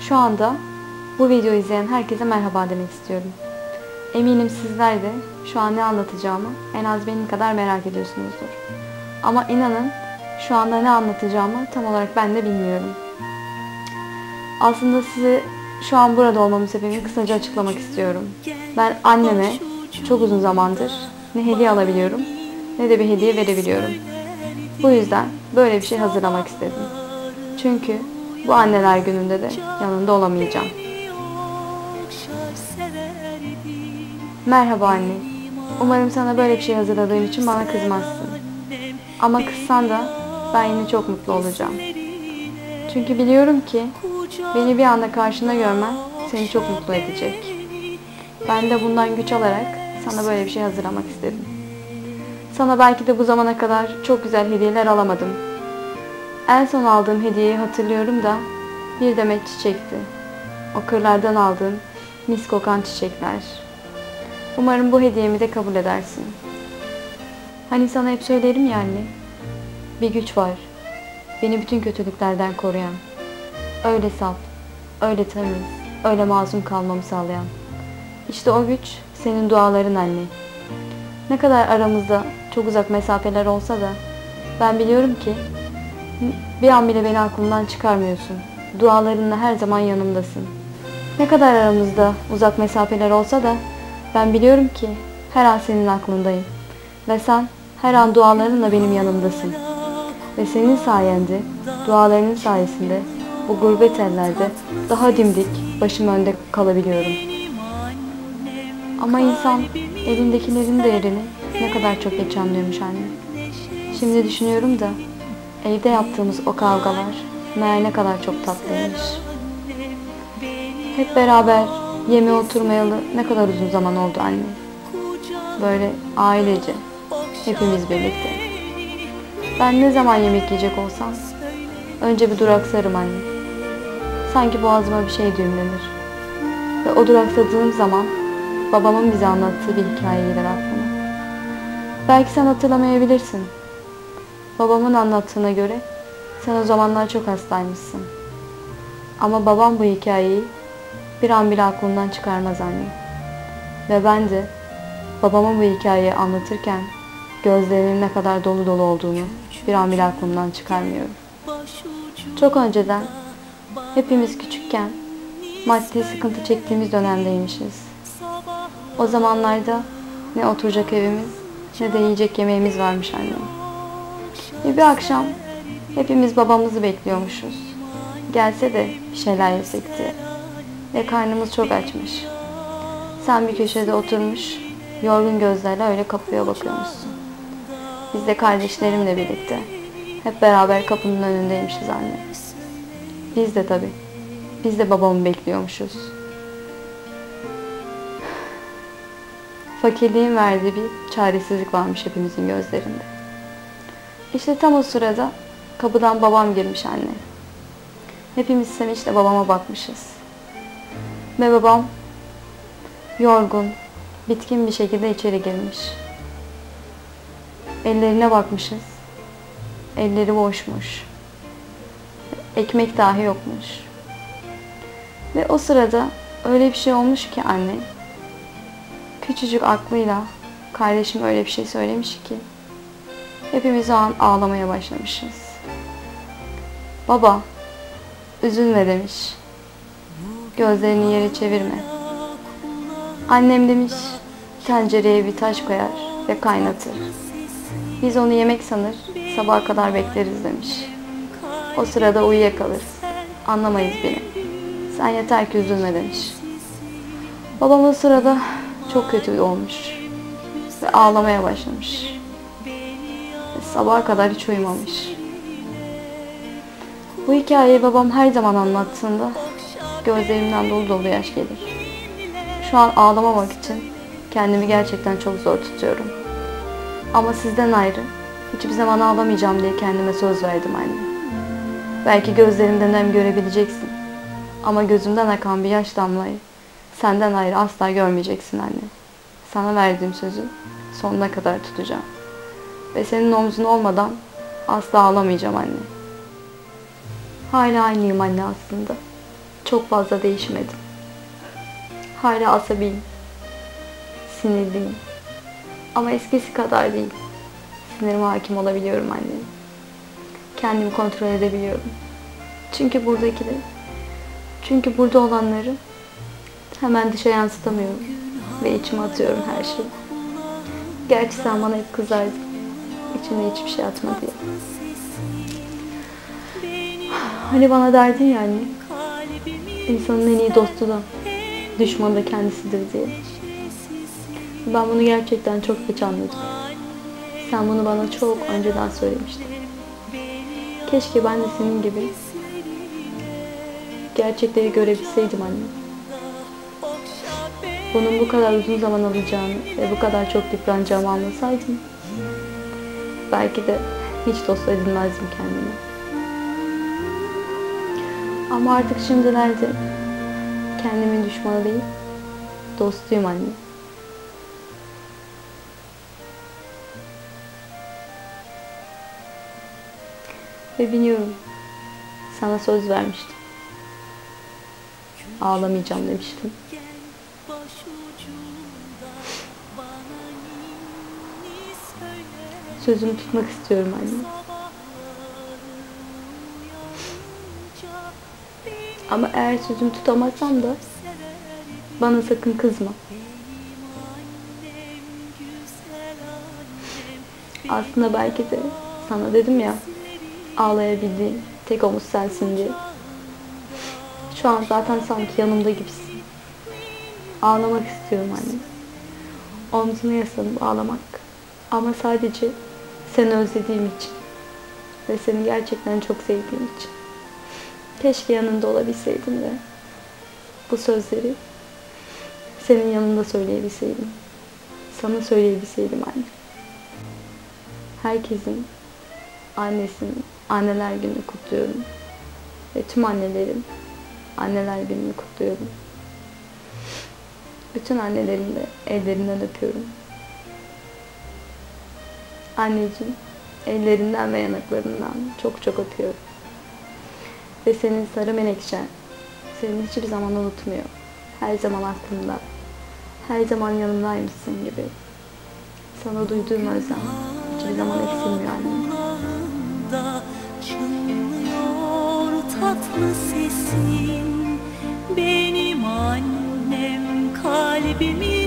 Şu anda bu videoyu izleyen herkese merhaba demek istiyorum. Eminim sizler de şu an ne anlatacağımı en az benim kadar merak ediyorsunuzdur. Ama inanın şu anda ne anlatacağımı tam olarak ben de bilmiyorum. Aslında size şu an burada olmamın sebebini kısaca açıklamak istiyorum. Ben anneme çok uzun zamandır ne hediye alabiliyorum ne de bir hediye verebiliyorum. Bu yüzden böyle bir şey hazırlamak istedim. Çünkü bu anneler gününde de yanında olamayacağım. Merhaba anne. Umarım sana böyle bir şey hazırladığım için bana kızmazsın. Ama kızsan da ben yine çok mutlu olacağım. Çünkü biliyorum ki beni bir anda karşında görmen seni çok mutlu edecek. Ben de bundan güç alarak sana böyle bir şey hazırlamak istedim. Sana belki de bu zamana kadar çok güzel hediyeler alamadım. En son aldığım hediyeyi hatırlıyorum da bir demet çiçekti. O kırlardan aldığım mis kokan çiçekler. Umarım bu hediyemi de kabul edersin. Hani sana hep söylerim ya anne. Bir güç var. Beni bütün kötülüklerden koruyan. Öyle saf, öyle temiz, öyle masum kalmamı sağlayan. İşte o güç senin duaların anne. Ne kadar aramızda çok uzak mesafeler olsa da ben biliyorum ki bir an bile beni aklımdan çıkarmıyorsun. Dualarınla her zaman yanımdasın. Ne kadar aramızda uzak mesafeler olsa da ben biliyorum ki her an senin aklındayım. Ve sen her an dualarınla benim yanımdasın. Ve senin sayende, dualarının sayesinde bu gurbet ellerde daha dimdik başım önde kalabiliyorum. Ama insan elindekilerin değerini ne kadar çok geç anlıyormuş anne. Şimdi düşünüyorum da evde yaptığımız o kavgalar meğer ne kadar çok tatlıymış. Hep beraber yeme oturmayalı ne kadar uzun zaman oldu anne. Böyle ailece, hepimiz birlikte. Ben ne zaman yemek yiyecek olsam önce bir duraksarım anne. Sanki boğazıma bir şey düğümlenir. Ve o duraksadığım zaman babamın bize anlattığı bir hikaye gelir aklıma. Belki sen hatırlamayabilirsin. Babamın anlattığına göre sen o zamanlar çok hastaymışsın. Ama babam bu hikayeyi bir an bile aklından çıkarmaz anne. Ve ben de babama bu hikayeyi anlatırken gözlerinin ne kadar dolu dolu olduğunu bir an bile aklımdan çıkarmıyorum. Çok önceden hepimiz küçükken maddi sıkıntı çektiğimiz dönemdeymişiz. O zamanlarda ne oturacak evimiz ne de yiyecek yemeğimiz varmış annem. Ve bir akşam hepimiz babamızı bekliyormuşuz. Gelse de bir şeyler yesek diye. Ve karnımız çok açmış. Sen bir köşede oturmuş, yorgun gözlerle öyle kapıya bakıyormuşsun. Biz de kardeşlerimle birlikte hep beraber kapının önündeymişiz anne. Biz de tabii. Biz de babamı bekliyormuşuz. Fakirliğin verdiği bir çaresizlik varmış hepimizin gözlerinde. İşte tam o sırada kapıdan babam girmiş anne. Hepimiz sevinçle babama bakmışız. Ve babam yorgun, bitkin bir şekilde içeri girmiş. Ellerine bakmışız. Elleri boşmuş. Ekmek dahi yokmuş. Ve o sırada öyle bir şey olmuş ki anne, küçücük aklıyla kardeşim öyle bir şey söylemiş ki, hepimiz o an ağlamaya başlamışız. Baba, üzülme demiş. Gözlerini yere çevirme. Annem demiş, tencereye bir taş koyar ve kaynatır. Biz onu yemek sanır, sabaha kadar bekleriz demiş. O sırada uyuyakalır. Anlamayız beni. Sen yeter ki üzülme demiş. Babam o sırada çok kötü olmuş. Ve ağlamaya başlamış. Sabaha kadar hiç uyumamış. Bu hikayeyi babam her zaman anlattığında gözlerimden dolu dolu yaş gelir. Şu an ağlamamak için kendimi gerçekten çok zor tutuyorum. Ama sizden ayrı hiçbir zaman ağlamayacağım diye kendime söz verdim anne. Belki gözlerimden hem görebileceksin. Ama gözümden akan bir yaş damlayı senden ayrı asla görmeyeceksin anne. Sana verdiğim sözü sonuna kadar tutacağım. Ve senin omzun olmadan asla ağlamayacağım anne. Hala aynıyım anne aslında. Çok fazla değişmedim. Hala asabiyim. Sinirliyim. Ama eskisi kadar değil. Sinirime hakim olabiliyorum anne. Kendimi kontrol edebiliyorum. Çünkü buradakileri, çünkü burada olanları hemen dışa yansıtamıyorum. Ve içime atıyorum her şeyi. Gerçi sen bana hep kızardın. İçine hiçbir şey atma diye. Hani bana derdin ya anne. İnsanın en iyi dostu da düşmanı da kendisidir diye. Ben bunu gerçekten çok geç anladım. Sen bunu bana çok önceden söylemiştin. Keşke ben de senin gibi gerçekleri görebilseydim anne. Bunun bu kadar uzun zaman alacağını ve bu kadar çok yıpranacağımı anlasaydım belki de hiç dost edinmezdim kendime. Ama artık şimdilerde kendimin düşmanı değil, dostuyum anne. Ve biliyorum, sana söz vermiştim. Ağlamayacağım demiştim. Sözümü tutmak istiyorum anne. Ama eğer sözümü tutamazsam da bana sakın kızma. Aslında belki de sana dedim ya ağlayabildiğim tek omuz sensin diye. Şu an zaten sanki yanımda gibisin. Ağlamak istiyorum anne. Omzuna yaslanıp ağlamak. Ama sadece seni özlediğim için. Ve seni gerçekten çok sevdiğim için. Keşke yanında olabilseydim de bu sözleri senin yanında söyleyebilseydim. Sana söyleyebilseydim anne. Herkesin annesinin anneler gününü kutluyorum. Ve tüm annelerin anneler gününü kutluyorum. Bütün annelerin de ellerinden öpüyorum. Anneciğim, ellerinden ve yanaklarından çok çok öpüyorum. Ve senin sarı menekşen seni hiçbir zaman unutmuyor. Her zaman aklında. Her zaman yanındaymışsın gibi. Sana duyduğum özlem hiçbir zaman eksilmiyor annem. Çınlıyor tatlı sesin Benim annem kalbimin